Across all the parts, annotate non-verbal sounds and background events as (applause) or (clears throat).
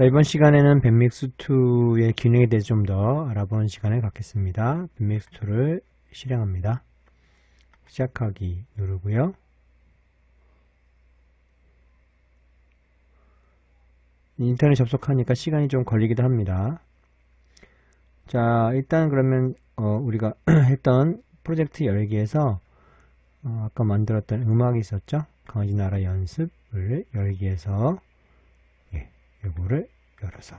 자, 이번 시간에는 밴믹스2의 기능에 대해서 좀 더 알아보는 시간을 갖겠습니다. 밴믹스2를 실행합니다. 시작하기 누르고요. 인터넷 접속하니까 시간이 좀 걸리기도 합니다. 자, 일단 그러면 어, 우리가 (clears throat) 했던 프로젝트 열기에서 어, 아까 만들었던 음악이 있었죠? 강아지 나라 연습을 열기에서 예, 요거를 열어서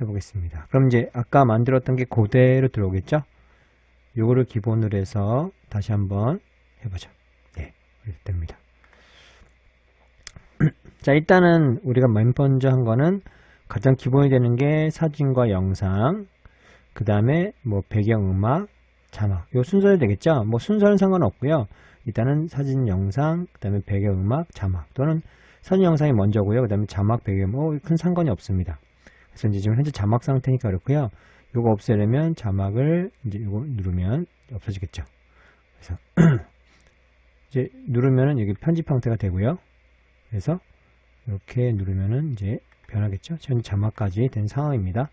해보겠습니다. 그럼 이제 아까 만들었던 게 그대로 들어오겠죠? 요거를 기본으로 해서 다시 한번 해보죠. 네, 이렇게 됩니다. (clears throat) 자, 일단은 우리가 맨 먼저 한 거는 가장 기본이 되는 게 사진과 영상, 그 다음에 뭐 배경음악, 자막. 요 순서로 되겠죠? 뭐 순서는 상관없고요. 일단은 사진, 영상, 그 다음에 배경음악, 자막. 또는 사진, 영상이 먼저고요. 그 다음에 자막, 배경음악. 어, 큰 상관이 없습니다. 그래서 이제 지금 현재 자막 상태니까 그렇고요. 요거 없애려면 자막을 이제 요거 누르면 없어지겠죠. 그래서 (clears throat) 이제 누르면은 여기 편집 형태가 되고요. 그래서 이렇게 누르면은 이제 변하겠죠. 현 자막까지 된 상황입니다.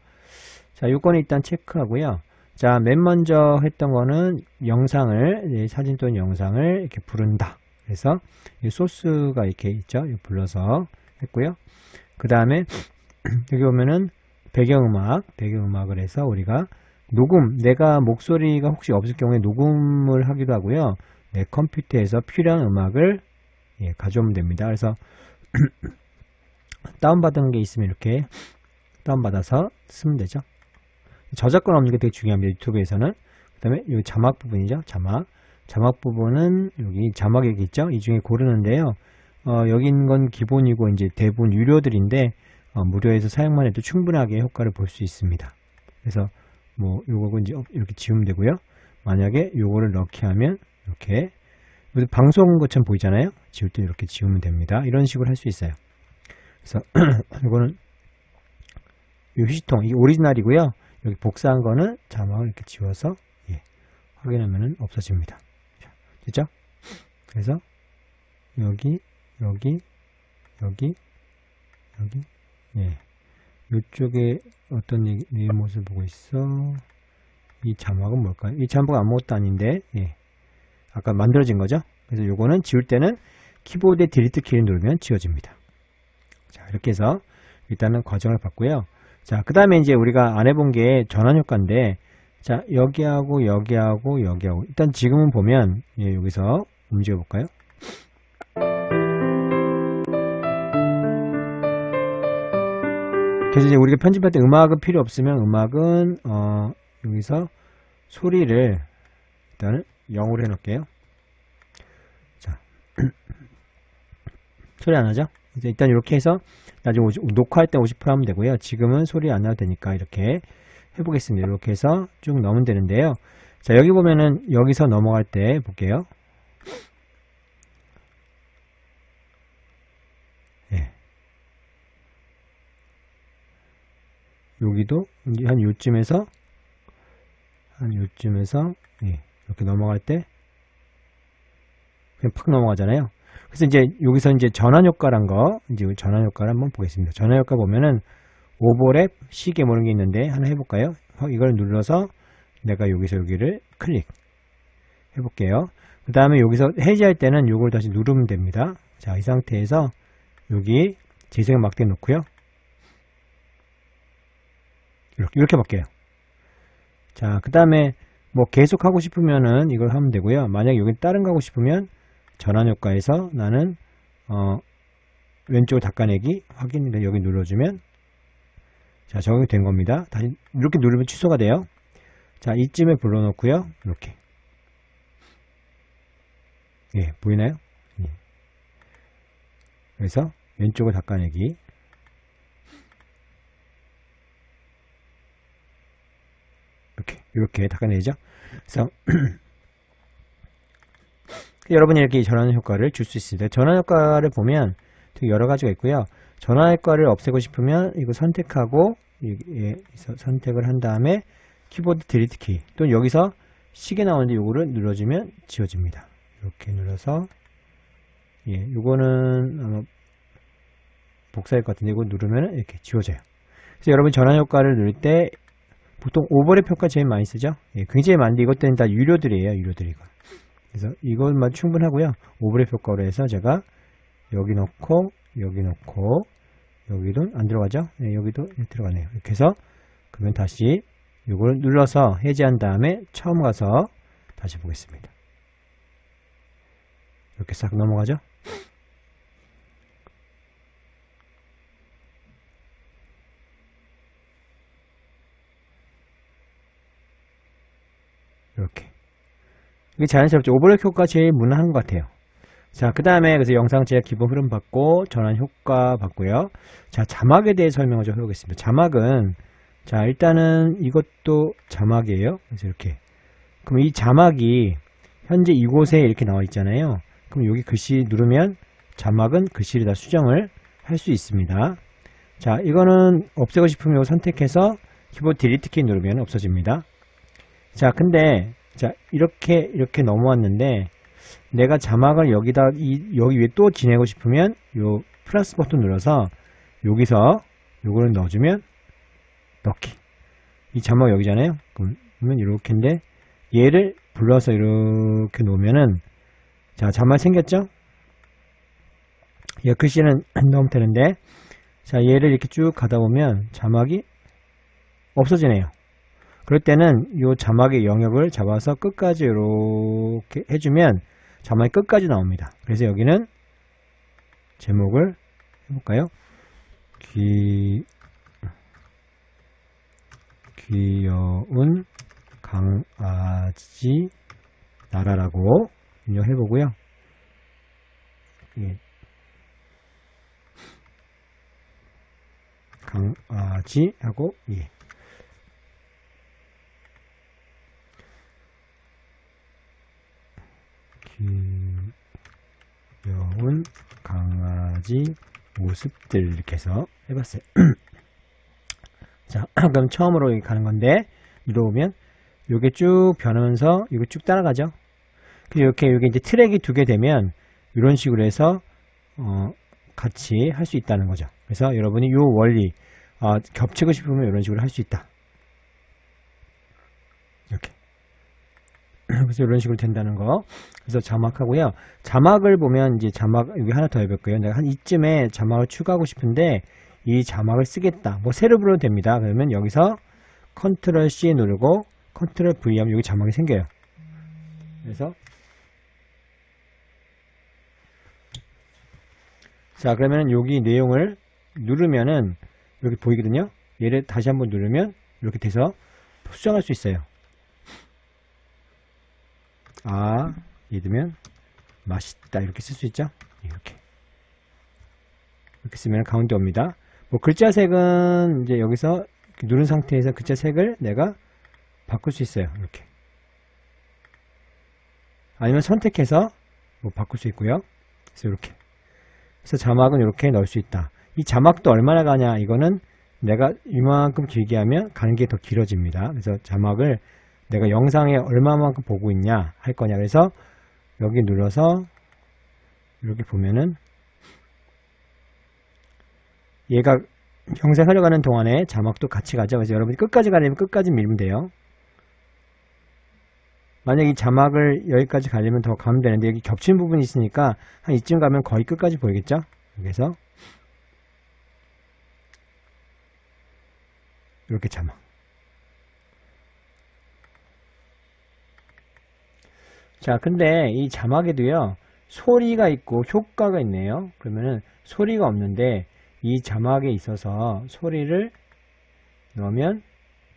자, 요건을 일단 체크하고요. 자, 맨 먼저 했던 거는 영상을 사진 또는 영상을 이렇게 부른다. 그래서 이 소스가 이렇게 있죠. 불러서 했고요. 그 다음에 (clears throat) 여기 보면은 배경음악, 배경음악을 해서 우리가 녹음, 내가 목소리가 혹시 없을 경우에 녹음을 하기도 하고요. 내 컴퓨터에서 필요한 음악을 예, 가져오면 됩니다. 그래서 (clears throat) 다운받은 게 있으면 이렇게 다운받아서 쓰면 되죠. 저작권 없는 게 되게 중요합니다. 유튜브에서는. 그 다음에 이 자막 부분이죠. 자막. 자막 부분은 여기 자막 여기 있죠. 이 중에 고르는데요. 어, 있는 건 기본이고 이제 대부분 유료들인데 어, 무료에서 사용만 해도 충분하게 효과를 볼 수 있습니다. 그래서 뭐 요거 이제 이렇게 지우면 되고요. 만약에 요거를 넣게 하면 이렇게 방송 것처럼 보이잖아요. 지울 때 이렇게 지우면 됩니다. 이런 식으로 할 수 있어요. 그래서 (clears throat) 이거는 이 휴지통 이게 오리지널이고요. 여기 복사한 거는 자막을 이렇게 지워서 예, 확인하면 없어집니다. 자, 됐죠? 그래서 여기 여기 여기 여기 예 이쪽에 어떤 이 모습을 보고 있어 이 자막은 뭘까요? 이 자막은 아무것도 아닌데 예. 아까 만들어진 거죠? 그래서 요거는 지울 때는 키보드의 딜리트 키를 누르면 지워집니다. 자, 이렇게 해서 일단은 과정을 봤고요. 자, 그 다음에 이제 우리가 안 해본 게 전환 효과인데, 자, 여기하고 여기하고 여기하고 일단 지금은 보면 예, 여기서 움직여 볼까요? 그래서 이제 우리가 편집할 때 음악은 필요 없으면 음악은 어, 여기서 소리를 일단은 0으로 해놓을게요. 자, (clears throat) 소리 안? 이제 일단 이렇게 해서 나중에 50, 녹화할 때 50% 하면 되고요. 지금은 소리 안 나도 되니까 이렇게 해보겠습니다. 이렇게 해서 쭉 넣으면 되는데요. 자, 여기 보면은 여기서 넘어갈 때 볼게요. 예. 여기도 한 요쯤에서 한 요쯤에서 예. 이렇게 넘어갈 때 그냥 팍 넘어가잖아요. 그래서 이제 여기서 이제 전환 효과란 거 이제 전환 효과를 한번 보겠습니다. 전환 효과 보면은 오버랩 시계 모르는 게 있는데 하나 해볼까요? 이걸 눌러서 내가 여기서 여기를 클릭 해볼게요. 그 다음에 여기서 해지할 때는 이걸 다시 누르면 됩니다. 자, 이 상태에서 여기 재생 막대 놓고요. 이렇게, 이렇게 바뀌어요. 자, 그 다음에 뭐 계속 하고 싶으면은 이걸 하면 되고요. 만약 여기 다른 거 하고 싶으면 전환 효과에서 나는 어 왼쪽 닦아내기 확인을 여기 눌러주면 자 적용이 된 겁니다. 다시 이렇게 누르면 취소가 돼요. 자 이쯤에 불러놓고요. 이렇게 예 보이나요? 예. 그래서 왼쪽을 닦아내기 이렇게 이렇게 닦아내죠. 그래서 (clears throat) 여러분이 이렇게 전환 효과를 줄 수 있습니다. 전환 효과를 보면 되게 여러 가지가 있고요. 전환 효과를 없애고 싶으면 이거 선택하고 예, 선택을 한 다음에 키보드 딜리트 키 또는 여기서 시계 나오는데 요거를 눌러주면 지워집니다. 이렇게 눌러서 예, 요거는 아마 복사할 것 같은데 이거 누르면 이렇게 지워져요. 그래서 여러분 전환 효과를 누를 때 보통 오버랩 효과 제일 많이 쓰죠. 예, 굉장히 많은데 이것들은 다 유료들이에요. 유료들 이거. 그래서 이것만 충분하고요. 오버랩 효과로 해서 제가 여기 넣고 여기 넣고 여기도 안 들어가죠? 네, 여기도 들어가네요. 이렇게 해서 그러면 다시 이걸 눌러서 해제한 다음에 처음 가서 다시 보겠습니다. 이렇게 싹 넘어가죠? 이렇게. 이게 자연스럽죠. 오버랩 효과 제일 무난한 것 같아요. 자, 그 다음에 그래서 영상 제작 기본 흐름 받고 전환 효과 받고요. 자, 자막에 대해 설명을 좀 해보겠습니다. 자막은 자, 일단은 이것도 자막이에요. 그래서 이렇게. 그럼 이 자막이 현재 이곳에 이렇게 나와 있잖아요. 그럼 여기 글씨 누르면 자막은 글씨를 다 수정을 할 수 있습니다. 자, 이거는 없애고 싶으면 이거 선택해서 키보드 딜리트 키 누르면 없어집니다. 자, 근데 자, 이렇게 이렇게 넘어왔는데 내가 자막을 여기다 이, 여기 위에 또 지내고 싶으면 요 플러스 버튼 눌러서 여기서 요거를 넣어주면 넣기. 이 자막 여기잖아요. 그러면 이렇게인데 얘를 불러서 이렇게 놓으면은 자 자막 생겼죠? 얘 글씨는 안 넣으면 되는데 자 얘를 이렇게 쭉 가다 보면 자막이 없어지네요 그럴 때는 이 자막의 영역을 잡아서 끝까지 이렇게 해주면 자막이 끝까지 나옵니다. 그래서 여기는 제목을 해볼까요? 귀, 귀여운 강아지 나라라고 입력해보고요. 예. 강아지 하고 예. 귀여운 강아지 모습들 이렇게 해서 해봤어요. (clears throat) 자, (clears throat) 그럼 처음으로 가는 건데 누르면 요게 쭉 변하면서 이거 쭉 따라가죠. 이렇게 이게 이제 트랙이 두 개 되면 이런 식으로 해서 어, 같이 할 수 있다는 거죠. 그래서 여러분이 이 원리 어, 겹치고 싶으면 이런 식으로 할 수 있다. 이렇게. (clears throat) 그래서 이런 식으로 된다는 거. 그래서 자막하고요. 자막을 보면 이제 자막 여기 하나 더 해볼 거예요. 내가 한 이쯤에 자막을 추가하고 싶은데 이 자막을 쓰겠다. 뭐 새로 불러도 됩니다. 그러면 여기서 컨트롤 C 누르고 컨트롤 V 하면 여기 자막이 생겨요. 그래서 자 그러면 여기 내용을 누르면은 여기 보이거든요. 얘를 다시 한번 누르면 이렇게 돼서 수정할 수 있어요. 아, 예르면 맛있다 이렇게 쓸 수 있죠? 이렇게 이렇게 쓰면 가운데 옵니다. 뭐 글자 색은 이제 여기서 누른 상태에서 글자 색을 내가 바꿀 수 있어요. 이렇게 아니면 선택해서 뭐 바꿀 수 있고요. 그래서 이렇게 그래서 자막은 이렇게 넣을 수 있다. 이 자막도 얼마나 가냐 이거는 내가 이만큼 길게 하면 가는 게 더 길어집니다. 그래서 자막을 내가 영상에 얼마만큼 보고 있냐 할 거냐. 그래서 여기 눌러서 이렇게 보면은 얘가 영상 흘러가는 동안에 자막도 같이 가죠. 그래서 여러분이 끝까지 가려면 끝까지 밀면 돼요. 만약 이 자막을 여기까지 가려면 더 가면 되는데 여기 겹친 부분이 있으니까 한 이쯤 가면 거의 끝까지 보이겠죠? 여기서 이렇게 자막 자, 근데 이 자막에도요, 소리가 있고 효과가 있네요. 그러면은 소리가 없는데 이 자막에 있어서 소리를 넣으면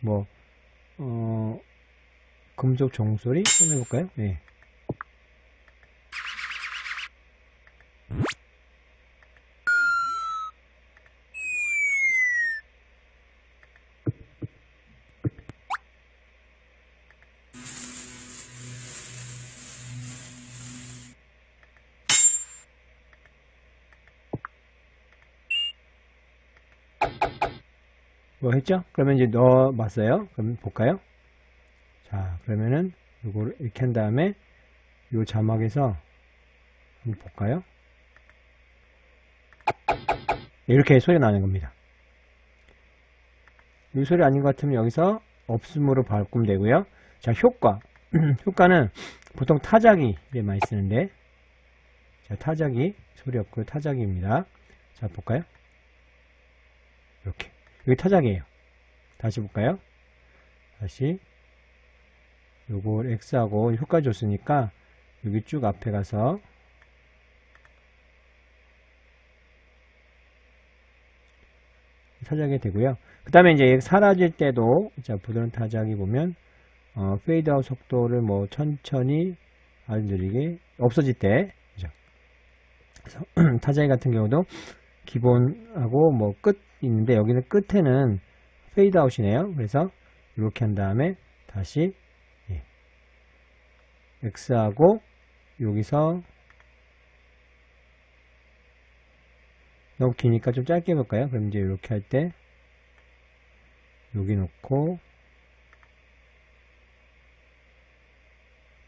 뭐, 어, 금속 종소리 한번 해볼까요? 네. 뭐 했죠? 그러면 이제 넣어봤어요. 그럼 볼까요? 자, 그러면은 이거를 이렇게 한 다음에 이 자막에서 한번 볼까요? 이렇게 소리가 나는 겁니다. 이 소리 아닌 것 같으면 여기서 없음으로 바꾸면 되고요. 자, 효과. (clears throat) 효과는 보통 타자기 많이 쓰는데 자, 타자기 소리 없고요. 타자기입니다. 자, 볼까요? 이렇게. 여기 타자기예요. 다시 볼까요? 다시 요걸 X하고 효과 줬으니까 여기 쭉 앞에 가서 타자기 되고요. 그 다음에 이제 사라질 때도 자 부드러운 타자기 보면 어, 페이드아웃 속도를 뭐 천천히 아주 느리게 없어질 때 그죠? (clears throat) 타자기 같은 경우도 기본하고 뭐 끝 있는데 여기는 끝에는 페이드 아웃이네요. 그래서 이렇게 한 다음에 다시 예. X하고 여기서 너무 기니까 좀 짧게 해볼까요? 그럼 이제 이렇게 할 때 여기 놓고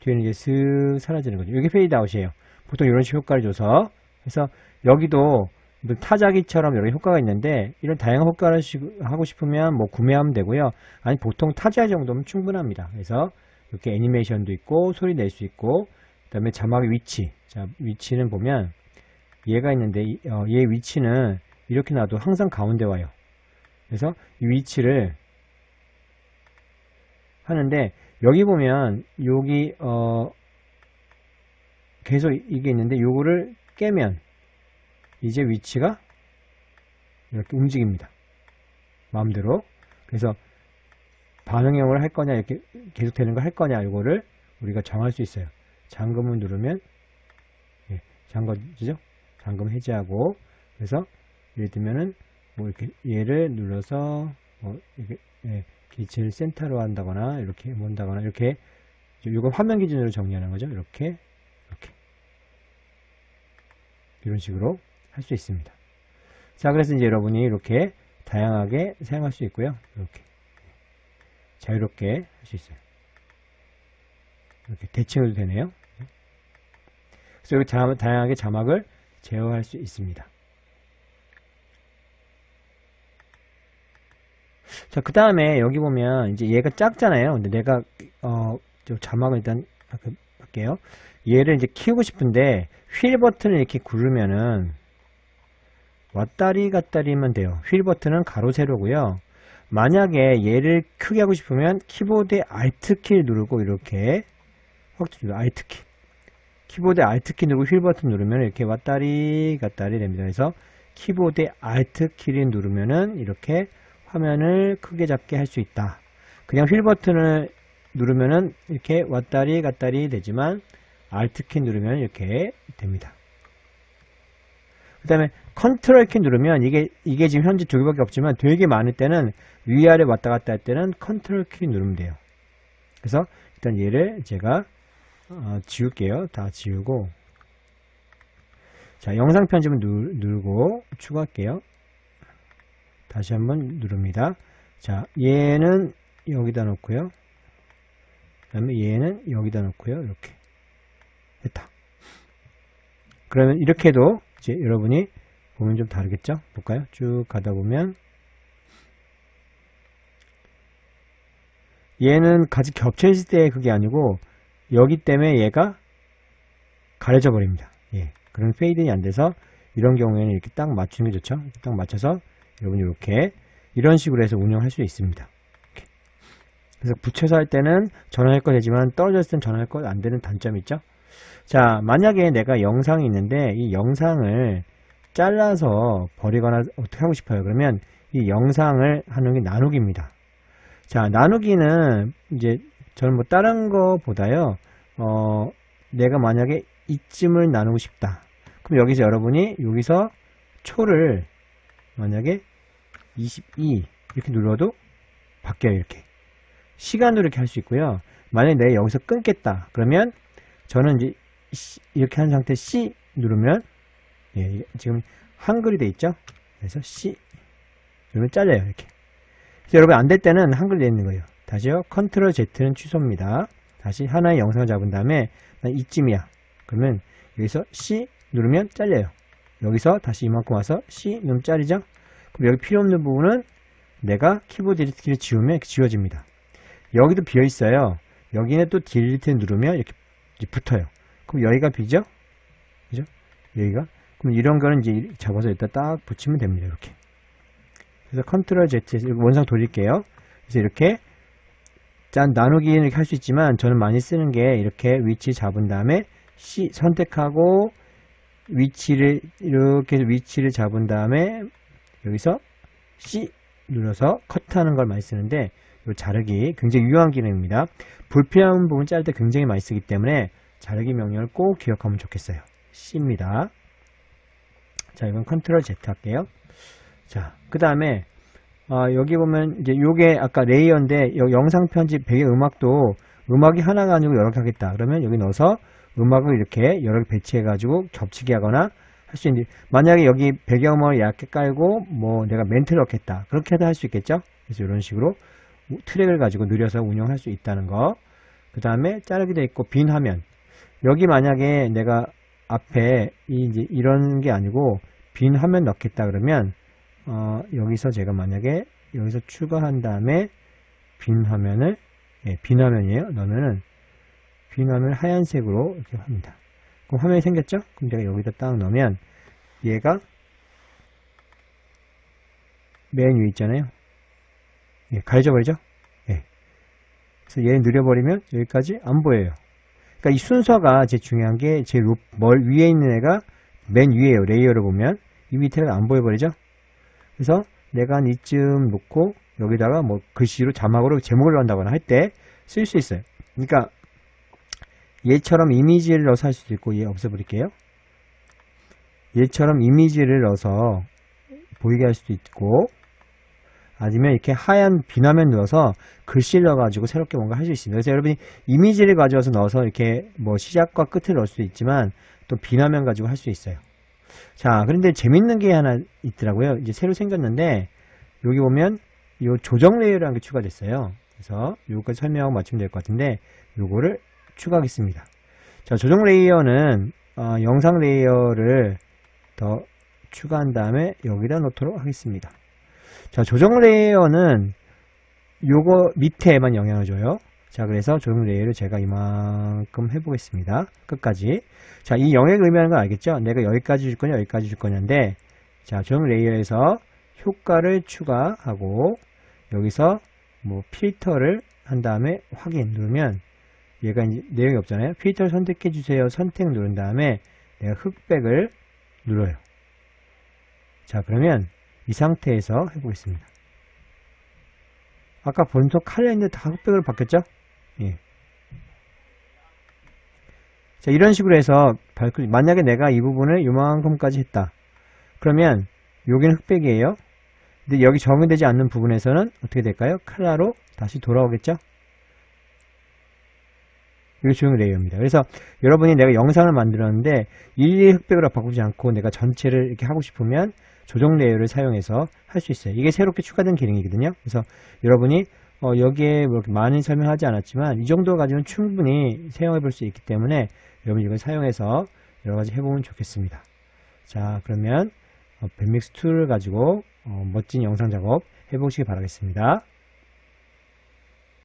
뒤에는 이제 슥 사라지는 거죠. 이게 페이드 아웃이에요. 보통 이런 식 효과를 줘서 그래서 여기도 뭐 타자기처럼 여러 효과가 있는데 이런 다양한 효과를 하고 싶으면 뭐 구매하면 되고요. 아니 보통 타자 정도면 충분합니다. 그래서 이렇게 애니메이션도 있고 소리 낼 수 있고 그 다음에 자막의 위치 자 위치는 보면 얘가 있는데 어, 얘 위치는 이렇게 놔도 항상 가운데 와요. 그래서 이 위치를 하는데 여기 보면 여기 어 계속 이게 있는데 요거를 깨면 이제 위치가 이렇게 움직입니다. 마음대로. 그래서 반응형을 할 거냐 이렇게 계속 되는 걸 할 거냐 이거를 우리가 정할 수 있어요. 잠금을 누르면 예, 잠궈지죠? 잠금 해제하고 그래서 예를 들면은 뭐 이렇게 얘를 눌러서 뭐 이렇게 예, 기체를 센터로 한다거나 이렇게 본다거나 이렇게 이건 화면 기준으로 정리하는 거죠. 이렇게 이렇게 이런 식으로 할 수 있습니다. 자, 그래서 이제 여러분이 이렇게 다양하게 사용할 수 있고요. 이렇게 자유롭게 할 수 있어요. 이렇게 대칭해도 되네요. 그래서 이렇게 자, 다양하게 자막을 제어할 수 있습니다. 자, 그 다음에 여기 보면 이제 얘가 작잖아요. 근데 내가 어, 저 자막을 일단 할게요. 얘를 이제 키우고 싶은데 휠 버튼을 이렇게 구르면은 왔다리 갔다리면 돼요. 휠 버튼은 가로 세로고요. 만약에 얘를 크게 하고 싶으면 키보드에 Alt 키를 누르고 이렇게 확 Alt 키. 키보드에 Alt 키 누르고 휠 버튼 누르면 이렇게 왔다리 갔다리 됩니다. 그래서 키보드에 Alt 키를 누르면은 이렇게 화면을 크게 잡게 할 수 있다. 그냥 휠 버튼을 누르면은 이렇게 왔다리 갔다리 되지만 Alt 키 누르면 이렇게 됩니다. 그 다음에 컨트롤 키 누르면 이게 이게 지금 현재 두 개밖에 없지만 되게 많을 때는 위아래 왔다 갔다 할 때는 컨트롤 키 누르면 돼요. 그래서 일단 얘를 제가 어, 지울게요. 다 지우고 자 영상 편집은 누, 누르고 추가할게요. 다시 한번 누릅니다. 자 얘는 여기다 놓고요. 그 다음에 얘는 여기다 놓고요. 이렇게 됐다. 그러면 이렇게도 이제 여러분이 보면 좀 다르겠죠? 볼까요? 쭉 가다 보면 얘는 같이 겹쳐 있을 때 그게 아니고 여기 때문에 얘가 가려져 버립니다. 예. 그런 페이드이 안 돼서 이런 경우에는 이렇게 딱 맞추는 게 좋죠. 딱 맞춰서 여러분이 이렇게 이런 식으로 해서 운영할 수 있습니다. 그래서 붙여서 할 때는 전환할 거 되지만 떨어졌을 땐 전환할 거 안 되는 단점이 있죠. 자, 만약에 내가 영상이 있는데 이 영상을 잘라서 버리거나 어떻게 하고 싶어요. 그러면 이 영상을 하는 게 나누기입니다. 자, 나누기는 이제 저는 뭐 다른 거보다요. 어, 내가 만약에 이쯤을 나누고 싶다. 그럼 여기서 여러분이 여기서 초를 만약에 22 이렇게 눌러도 바뀌어요. 이렇게. 시간으로 이렇게 할 수 있고요. 만약에 내가 여기서 끊겠다. 그러면 저는 이제 이렇게 한 상태 C 누르면 예, 지금 한글이 돼 있죠? 그래서 C 누르면 잘려요. 이렇게. 여러분 안 될 때는 한글 돼 있는 거예요. 다시요. 컨트롤 Z는 취소입니다. 다시 하나의 영상을 잡은 다음에 난 이쯤이야. 그러면 여기서 C 누르면 잘려요. 여기서 다시 이만큼 와서 C 놈 짜리죠? 그럼 여기 필요 없는 부분은 내가 키보드 디리트키를 지우면 지워집니다. 여기도 비어 있어요. 여기는 또 딜리트 누르면 이렇게 붙어요. 그럼 여기가 비죠? 그죠? 여기가. 그럼 이런 거는 이제 잡아서 일단 딱 붙이면 됩니다. 이렇게. 그래서 컨트롤 Z에서 원상 돌릴게요. 그래서 이렇게 짠 나누기는 이렇게 할 수 있지만 저는 많이 쓰는 게 이렇게 위치 잡은 다음에 C 선택하고 위치를 이렇게 위치를 잡은 다음에 여기서 C 눌러서 컷하는 걸 많이 쓰는데 이 자르기 굉장히 유용한 기능입니다. 불필요한 부분 자를 때 굉장히 많이 쓰기 때문에 자르기 명령을 꼭 기억하면 좋겠어요. C입니다. 자, 이건 컨트롤 Z 할게요. 자, 그 다음에 어, 여기 보면 이제 요게 아까 레이어인데 여- 영상 편집 배경 음악도 음악이 하나가 아니고 여러 개 하겠다. 그러면 여기 넣어서 음악을 이렇게 여러 개 배치해 가지고 겹치게 하거나 할 수 있는데 만약에 여기 배경음악을 얇게 깔고 뭐 내가 멘트를 넣겠다. 그렇게 해도 할 수 있겠죠? 그래서 이런 식으로 우- 트랙을 가지고 느려서 운영할 수 있다는 거. 그 다음에 자르기도 있고 빈 화면. 여기 만약에 내가 앞에 이 이제 이런 게 아니고 빈 화면 넣겠다 그러면 어, 여기서 제가 만약에 여기서 추가한 다음에 빈 화면을 예, 빈 화면이에요. 넣으면은 빈 화면을 하얀색으로 이렇게 합니다. 그럼 화면이 생겼죠? 그럼 제가 여기다 딱 넣으면 얘가 맨 위에 있잖아요. 예, 가려져 버리죠? 예. 그래서 얘 느려버리면 여기까지 안 보여요. 그러니까 이 순서가 제일 중요한 게제멀 위에 있는 애가 맨 위에요. 레이어를 보면 이 밑에가 안 보여버리죠? 그래서 내가 한 이쯤 놓고 여기다가 뭐 글씨로 자막으로 제목을 넣는다거나 할 때 쓸 수 있어요. 그러니까 얘처럼 이미지를 넣어서 할 수도 있고 얘 없애버릴게요. 얘처럼 이미지를 넣어서 보이게 할 수도 있고 아니면 이렇게 하얀 비화면 넣어서 글씨를 넣어가지고 새롭게 뭔가 할 수 있습니다. 그래서 여러분이 이미지를 가져와서 넣어서 이렇게 뭐 시작과 끝을 넣을 수도 있지만 또 비화면 가지고 할 수 있어요. 자, 그런데 재밌는 게 하나 있더라고요. 이제 새로 생겼는데 여기 보면 이 조정 레이어라는 게 추가됐어요. 그래서 요거까지 설명하고 마치면 될 것 같은데 요거를 추가하겠습니다. 자, 조정 레이어는 어, 영상 레이어를 더 추가한 다음에 여기다 놓도록 하겠습니다. 자, 조정 레이어는 요거 밑에만 영향을 줘요. 자, 그래서 조정 레이어를 제가 이만큼 해보겠습니다. 끝까지. 자, 이 영역을 의미하는 건 알겠죠? 내가 여기까지 줄 거냐, 여기까지 줄 거냐인데, 자, 조정 레이어에서 효과를 추가하고, 여기서 뭐 필터를 한 다음에 확인 누르면, 얘가 이제 내용이 없잖아요. 필터를 선택해 주세요. 선택 누른 다음에 내가 흑백을 눌러요. 자, 그러면 이 상태에서 해보겠습니다. 아까 본소 칼라인데 다 흑백으로 바뀌었죠? 예. 자, 이런 식으로 해서 발클릭, 만약에 내가 이 부분을 요만큼까지 했다. 그러면 여기는 흑백이에요. 근데 여기 적용되지 않는 부분에서는 어떻게 될까요? 칼라로 다시 돌아오겠죠? 이게 조용 레이어입니다. 그래서 여러분이 내가 영상을 만들었는데 일일이 흑백으로 바꾸지 않고 내가 전체를 이렇게 하고 싶으면 조정 레이어를 사용해서 할 수 있어요. 이게 새롭게 추가된 기능이거든요. 그래서 여러분이 어, 여기에 뭐 이렇게 많이 설명하지 않았지만 이 정도 가지면 충분히 사용해 볼 수 있기 때문에 여러분 이걸 사용해서 여러 가지 해보면 좋겠습니다. 자 그러면 어, 밴믹스 툴을 가지고 어, 멋진 영상 작업 해보시기 바라겠습니다.